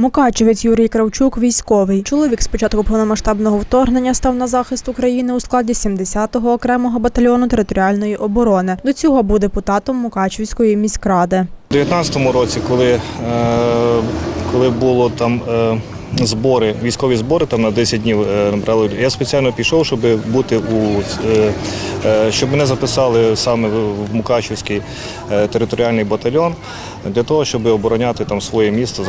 Мукачевець Юрій Кравчук військовий. Чоловік з початку повномасштабного вторгнення став на захист України у складі 70-го окремого батальйону територіальної оборони. До цього був депутатом Мукачевської міськради. У 19-му році, коли, е, коли було там е, збори, військові збори там на 10 днів е, набрали, я спеціально пішов, щоб бути у е, е, щоб мене записали саме в Мукачівський територіальний батальйон для того, щоб обороняти там своє місто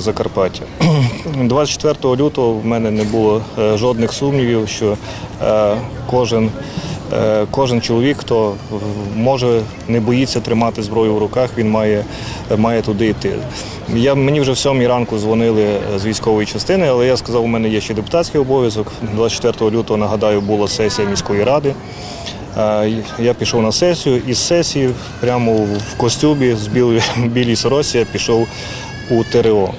Закарпаття. 24 лютого в мене не було жодних сумнівів, що кожен Кожен чоловік, хто може не боїться тримати зброю в руках, він має, має туди йти. Я, мені вже в сьомій ранку дзвонили е, з військової частини, але я сказав, у мене є ще депутатський обов'язок. 24 лютого, нагадаю, була сесія міської ради. Е, Я пішов на сесію і з сесії прямо в костюмі з білій сорочці я пішов у ТРО.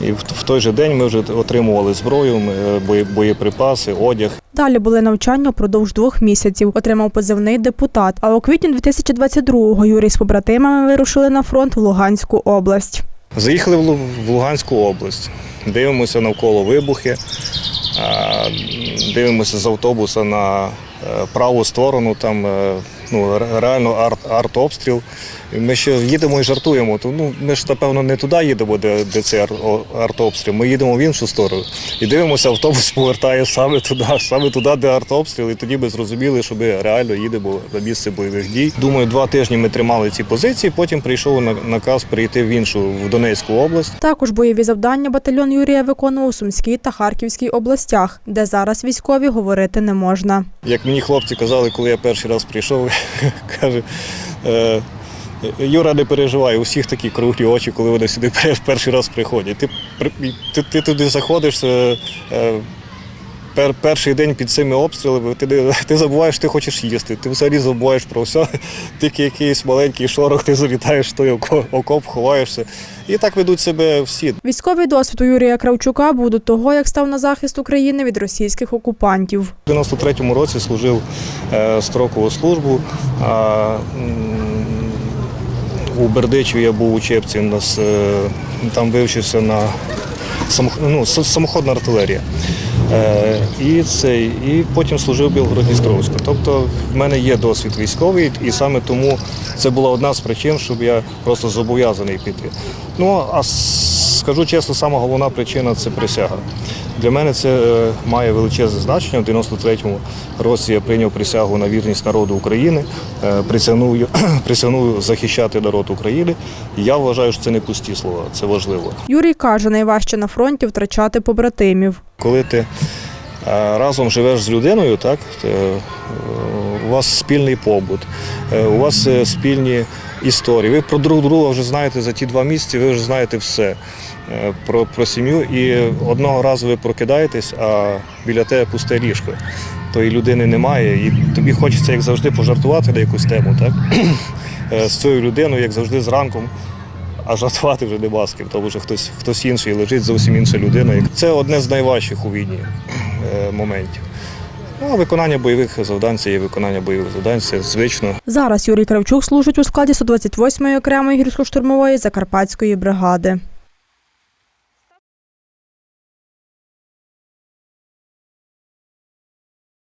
І в той же день ми вже отримували зброю, е, боєприпаси, одяг. Далі були навчання впродовж двох місяців. Отримав позивний депутат. А у квітні 2022-го Юрій з побратимами вирушили на фронт в Луганську область. Заїхали в Лу- Луганську область. Дивимося навколо вибухи, дивимося з автобуса на е, праву сторону, там е, ну, реально арт, арт-обстріл. Ми ще їдемо і жартуємо. То, ну, ми ж, напевно, не туди їдемо, де, де цей арт-обстріл. Ми їдемо в іншу сторону. І дивимося, автобус повертає саме туди, саме туди, де арт-обстріл. І тоді ми зрозуміли, що ми реально їдемо на місце бойових дій. Думаю, два тижні ми тримали ці позиції, потім прийшов на- наказ прийти в іншу, в Донецьку область. Також бойові завдання батальйон Юрія виконував у Сумській та Харківській областях, де зараз військові говорити не можна. Як мені хлопці казали, коли я перший раз прийшов, каже, е, Юра, не переживай, у всіх такі круглі очі, коли вони сюди в перший раз приходять. Ти, ти, ти туди заходиш. Пер, перший день під цими обстрілами ти, ти забуваєш, ти хочеш їсти. Ти взагалі забуваєш про все. Тільки якийсь маленький шорох, ти залітаєш в той око- окоп, ховаєшся. І так ведуть себе всі. Військовий досвід у Юрія Кравчука був до того, як став на захист України від російських окупантів. У 93-му році служив е, строкову службу. А, у Бердичеві я був у Чепці, нас е, там вивчився на ну, самоходна артилерія. Е, і, цей, і потім служив в Білгород-Дністровську. Тобто в мене є досвід військовий, і саме тому це була одна з причин, щоб я просто зобов'язаний піти. Ну а скажу чесно, сама головна причина це присяга. Для мене це е, має величезне значення. У 93-му році я прийняв присягу на вірність народу України, е, присягнув, присягнув захищати народ України. Я вважаю, що це не пусті слова, це важливо. Юрій каже, найважче на фронті втрачати побратимів. Коли ти разом живеш з людиною, так, е, у вас спільний побут, е, у вас е, спільні історії. Ви про друг друга вже знаєте за ті два місяці, ви вже знаєте все про, про сім'ю. І одного разу ви прокидаєтесь, а біля тебе пусте ліжко. Тої людини немає, і тобі хочеться, як завжди, пожартувати на якусь тему, так? З цією людиною, як завжди, зранком а жартувати вже нема з тому що хтось, хтось інший лежить, зовсім інша людина. Це одне з найважчих у війні моментів. Ну, а виконання бойових завдань це є виконання бойових завдань, це звично. Зараз Юрій Кравчук служить у складі 128-ї окремої гірсько-штурмової Закарпатської бригади.